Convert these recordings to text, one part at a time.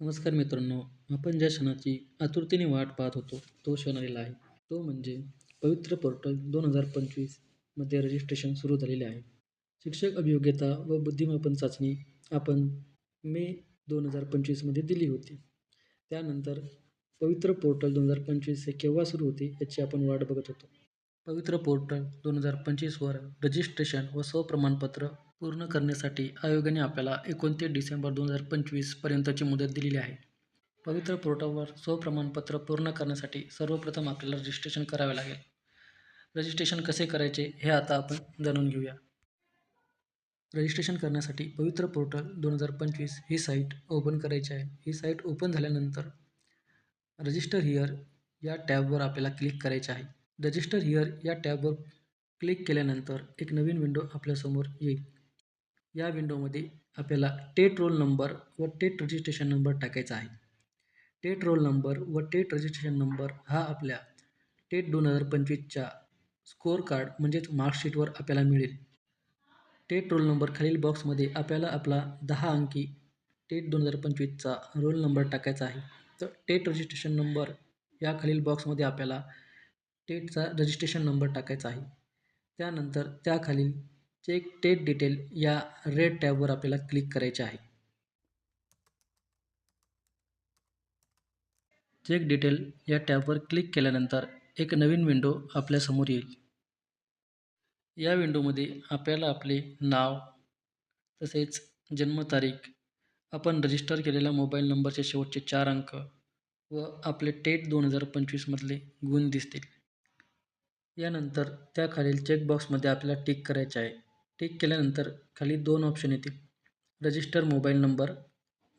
नमस्कार मित्रांनो आपण ज्या क्षणाची आतुरतेने वाट पाहत होतो तो क्षण आलेला आहे. तो म्हणजे पवित्र पोर्टल दोन हजार पंचवीसमध्ये रजिस्ट्रेशन सुरू झालेले आहे. शिक्षक अभियोग्यता व बुद्धिमापन चाचणी आपण मे दोन हजार पंचवीसमध्ये दिली होती. त्यानंतर पवित्र पोर्टल दोन हजार पंचवीस हे केव्हा सुरू होते याची आपण वाट बघत होतो. पवित्र पोर्टल दोन हजार पंचवीसवर रजिस्ट्रेशन व स्वप्रमाणपत्र पूर्ण करण्यासाठी आयोगाने आपल्याला एकोणतीस डिसेंबर दोन हजार पंचवीसपर्यंतची मुदत दिलेली आहे. पवित्र पोर्टलवर स्वप्रमाणपत्र पूर्ण करण्यासाठी सर्वप्रथम आपल्याला रजिस्ट्रेशन करावे लागेल. रजिस्ट्रेशन कसे करायचे हे आता आपण जाणून घेऊया. रजिस्ट्रेशन करण्यासाठी पवित्र पोर्टल दोन हजार पंचवीस ही साईट ओपन करायची आहे. ही साईट ओपन झाल्यानंतर रजिस्टर हिअर या टॅबवर आपल्याला क्लिक करायचे आहे. रजिस्टर हिअर या टॅबवर क्लिक केल्यानंतर एक नवीन विंडो आपल्यासमोर येईल. या विंडोमध्ये आपल्याला टेट रोल नंबर व टेट रजिस्ट्रेशन नंबर टाकायचा आहे. टेट रोल नंबर व टेट रजिस्ट्रेशन नंबर हा आपल्या टेट दोन हजार पंचवीसच्या स्कोअर कार्ड म्हणजेच मार्कशीटवर आपल्याला मिळेल. टेट रोल नंबर खालील बॉक्समध्ये आपल्याला आपला दहा अंकी टेट दोन हजार पंचवीसचा रोल नंबर टाकायचा आहे. तर टेट रजिस्ट्रेशन नंबर या खालील बॉक्समध्ये आपल्याला टेटचा रजिस्ट्रेशन नंबर टाकायचा आहे. त्यानंतर त्याखालील चेक टेट डिटेल या रेड टॅबवर आपल्याला क्लिक करायचे आहे. चेक डिटेल या टॅबवर क्लिक केल्यानंतर एक नवीन विंडो आपल्यासमोर येईल. या विंडोमध्ये आपल्याला आपले नाव तसेच जन्मतारीख आपण रजिस्टर केलेल्या मोबाईल नंबरचे शेवटचे चार अंक व आपले टेट दोन हजार पंचवीसमधले गुण दिसतील. यानंतर त्याखालील चेकबॉक्समध्ये आपल्याला टिक करायचे आहे. टिक केल्यानंतर खाली दोन ऑप्शन येतील. रजिस्टर मोबाईल नंबर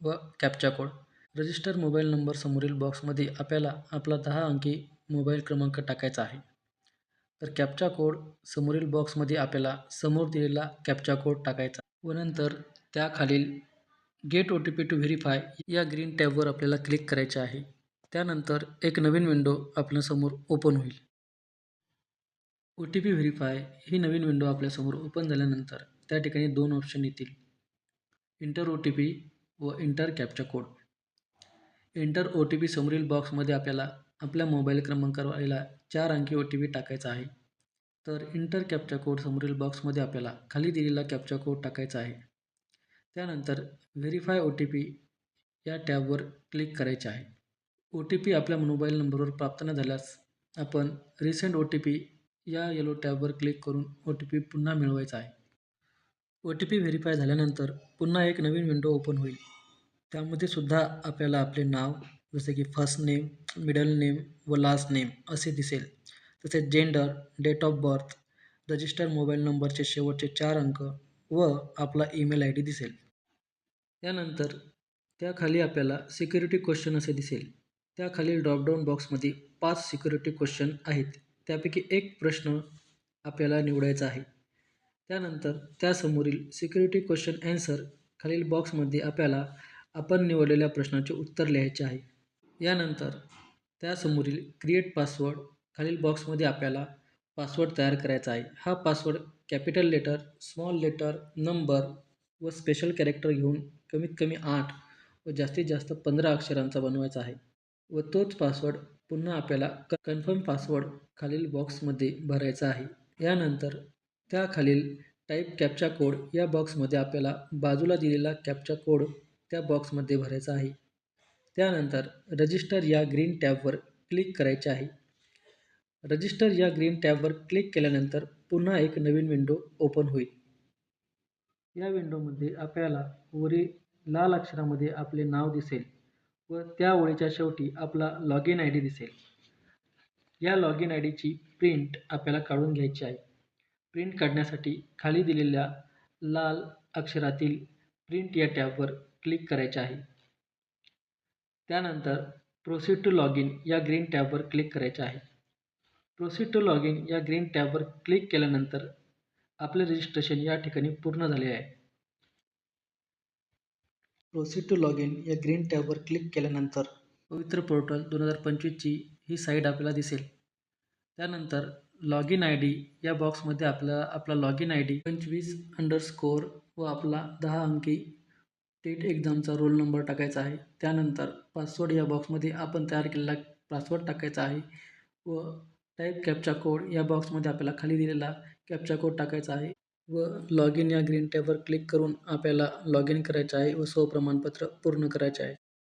व captcha code register mobile number समोरील बॉक्समध्ये आपल्याला आपला दहा अंकी मोबाईल क्रमांक टाकायचा आहे. तर कॅप्चा कोड समोरील बॉक्समध्ये आपल्याला समोर दिलेला कॅप्चा कोड टाकायचा. व नंतर त्याखालील get O T P to verify या ग्रीन टॅबवर आपल्याला क्लिक करायचे आहे. त्यानंतर एक नवीन विंडो आपल्यासमोर ओपन होईल. ओ टी पी व्हेरीफाय ही नवीन विंडो आपल्यासमोर ओपन झाल्यानंतर त्या ठिकाणी दोन ऑप्शन येतील. इंटर ओ टी पी व enter captcha code enter O T P समोरील बॉक्समध्ये आपल्याला आपल्या मोबाईल क्रमांकावर आलेला चार अंकी ओ टी पी टाकायचा आहे. तर इंटर कॅप्चा कोड समोरील बॉक्समध्ये आपल्याला खाली दिलेला कॅप्चा कोड टाकायचा आहे. त्यानंतर व्हेरीफाय ओ टी पी या टॅबवर क्लिक करायचे आहे. ओ टी पी आपल्या मोबाईल नंबरवर प्राप्त न झाल्यास आपण रिसेंट ओ टी पी या येलो टॅबवर क्लिक करून ओ टी पी पुन्हा मिळवायचा आहे. ओ टी पी व्हेरीफाय झाल्यानंतर पुन्हा एक नवीन विंडो ओपन होईल. त्यामध्ये सुद्धा आपल्याला आपले नाव जसे की फर्स्ट नेम मिडल नेम व लास्ट नेम असे दिसेल. तसेच gender date of birth register mobile नंबरचे शेवटचे चार अंक व आपला ईमेल आय डी दिसेल. त्यानंतर त्याखाली आपल्याला सिक्युरिटी क्वेश्चन असे दिसेल. त्याखालील ड्रॉपडाऊन बॉक्समध्ये पाच सिक्युरिटी क्वेश्चन आहेत. त्यापैकी एक प्रश्न आपल्याला निवडायचा आहे. त्यानंतर त्यासमोरील सिक्युरिटी क्वेश्चन ॲन्सर खालील बॉक्समध्ये आपल्याला आपण निवडलेल्या प्रश्नाचे उत्तर लिहायचे आहे. यानंतर त्यासमोरील क्रिएट पासवर्ड खालील बॉक्समध्ये आपल्याला पासवर्ड तयार करायचा आहे. हा password capital letter small letter number व स्पेशल कॅरेक्टर घेऊन कमीत कमी आठ व जास्तीत जास्त पंधरा अक्षरांचा बनवायचा आहे. व तोच पासवर्ड पुन्हा आपल्याला क कन्फर्म पासवर्ड खालील बॉक्समध्ये भरायचा आहे. यानंतर त्याखालील टाईप कॅप्चा कोड या बॉक्समध्ये आपल्याला बाजूला दिलेला कॅप्चा कोड त्या बॉक्समध्ये भरायचा आहे. त्यानंतर रजिस्टर या ग्रीन टॅबवर क्लिक करायचे आहे. रजिस्टर या ग्रीन टॅबवर क्लिक केल्यानंतर पुन्हा एक नवीन विंडो ओपन होईल. या विंडोमध्ये आपल्याला वरील लाल अक्षरामध्ये आपले नाव दिसेल. व त्या ओळीच्या शेवटी आपला लॉग इन आय डी दिसेल. या लॉग इन आय डीची प्रिंट आपल्याला काढून घ्यायची आहे. प्रिंट काढण्यासाठी खाली दिलेल्या लाल अक्षरातील प्रिंट या टॅबवर क्लिक करायचे आहे. त्यानंतर प्रोसीड टू लॉग इन या ग्रीन टॅबवर क्लिक करायचे आहे. प्रोसीड टू लॉग इन या ग्रीन टॅबवर क्लिक केल्यानंतर आपले रजिस्ट्रेशन या ठिकाणी पूर्ण झाले आहे. प्रोसीड टू लॉग इन या ग्रीन टॅबवर क्लिक केल्यानंतर पवित्र पोर्टल दोन हजार पंचवीसची ही साईट आपल्याला दिसेल. त्यानंतर लॉग इन आय डी या बॉक्समध्ये आपल्याला आपला लॉग इन आय डी पंचवीस अंडरस्कोअर व आपला दहा अंकी टेट एक्झामचा रोल नंबर टाकायचा आहे. त्यानंतर पासवर्ड या बॉक्समध्ये आपण तयार केलेला पासवर्ड टाकायचा आहे व टाईप कॅप्चा कोड या बॉक्समध्ये आपल्याला खाली दिलेला कॅप्चा कोड टाकायचा आहे. व लॉग इन या ग्रीन टॅबवर क्लिक करून आपल्याला लॉग इन करायचे आहे व स्वप्रमाणपत्र पूर्ण करायचे आहे.